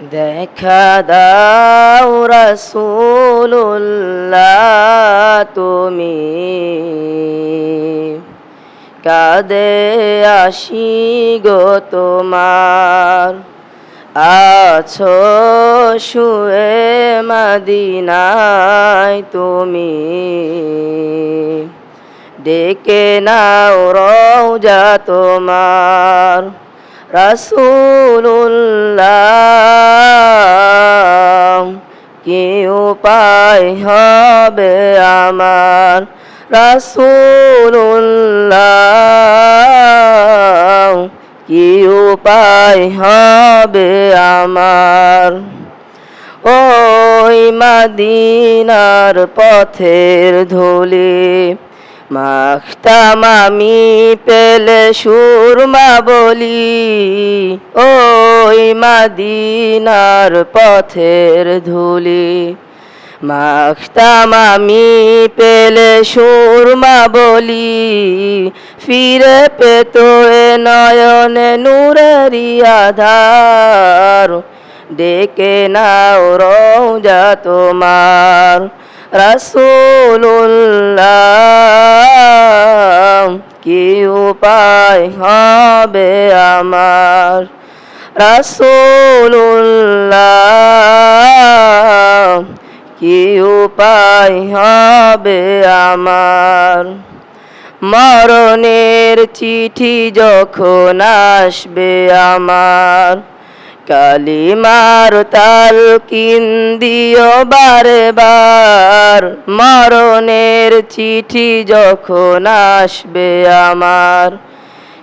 দেখা দাও রসুল্লাহ তুমি। কাদে আসি গো তোমার। আছো শুয়ে মদিনায় তুমি। ডেকে নাও রওজা তোমার। রসুল্লাহ কি উপায় হবে আমার রসুল্লাহ কি উপায় হবে আমার। ওই মাদিনার পথের ধুলি মাখতাম আমি পেলে সুরমা বলি, ওই মাদিনার পথের ধুলি। মাখতাম আমি পেলে সুরমা বলি, ফিরে পেত এ নয়নে নূরেরই আধার। ডেকে নাও রওজা তোমার রসুল্লাহ কি উপায় হবে আমার রাসুল্লাহ কি উপায় হবে আমার? মরণের চিঠি যখন আসবে আমার কালিমার তাল দিও বারে বার মরণের চিঠি যখন আসবে আমার,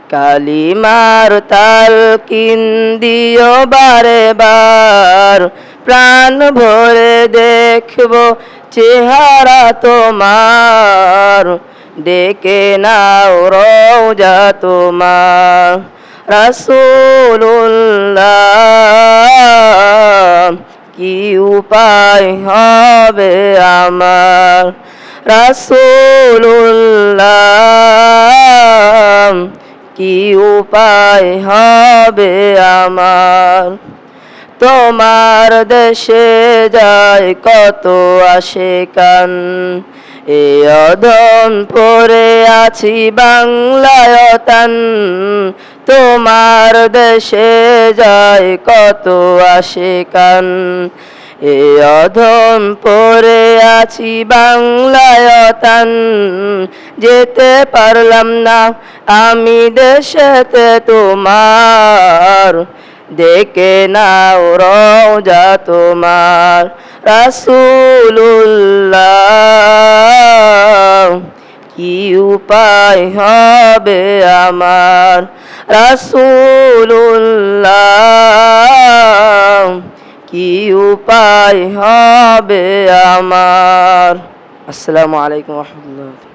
কালিমার তাল দিও বারে বার প্রাণ ভরে দেখব চেহারা তোমার ডেকে নাও রওজা তোমার। রসুল্লাহ কি উপায় হবে আমার? রসুল্লাহ কি উপায় হবে আমার? তোমার দেশে যায় কত আসে অদন পরে আছি বাংলায়তান তোমার দেশে যায় কত আসে কান এ অধম পরে আছি বাংলায়তান যেতে পারলাম না আমি দেশেতে তোমার। দেখে নাও রওজা তোমার। রাসূলুল্লাহ কি উপায় হবে আমার রাসুল্লাহ কি উপায় হবে আমার? আসসালামু আলাইকুম রহমতুল্লাহ।